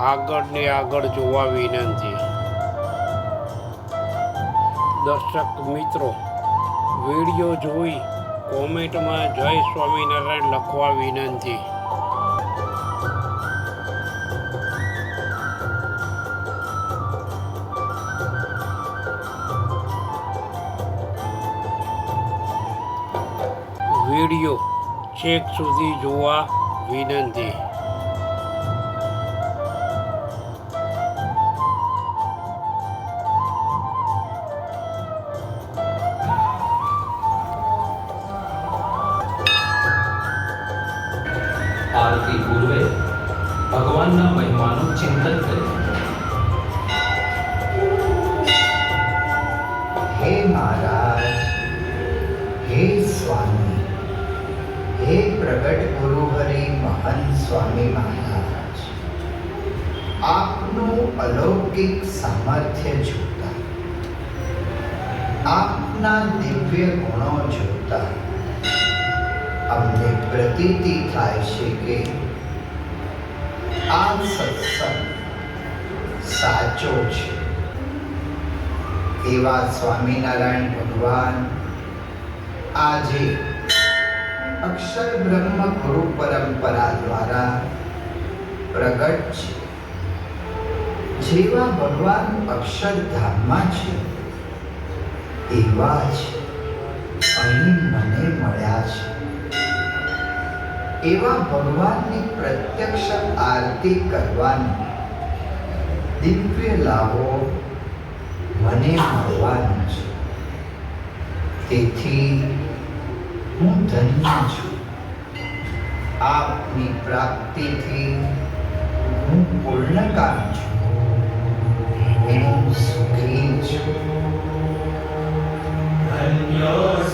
આગળ ને આગળ જોવા વિનંતી. દર્શક મિત્રો, વીડિયો જોઈ કોમેન્ટમાં જય સ્વામિનારાયણ લખવા વિનંતી. વીડિયો છેક સુધી જોવા વિનંતી. પ્રગટ ગુરુ મહંત સ્વામી મહારાજ. આપનું અલૌકિક સામર્થ્ય જોતા, આપના દિવ્ય ગુણો જોતા, અમને પ્રતીતિ થાય છે કે આ સત્સંગ સાચો છે. એવા સ્વામિનારાયણ ભગવાન આજે અક્ષર બ્રહ્મ ગુરુ પરંપરા દ્વારા પ્રગટ છે. જેવા ભગવાન અક્ષરધામમાં છે, એવા જ અહીં મને મળ્યા છે. એવા ભગવાનની પ્રત્યક્ષ આરતી કરવાની દિવ્ય લાભો મને મળવાનું છે. તેથી હું ધન્ય છું. આપની પ્રાપ્તિથી હું પૂર્ણકારી છું. અને હું સુખી છું. ધન્ય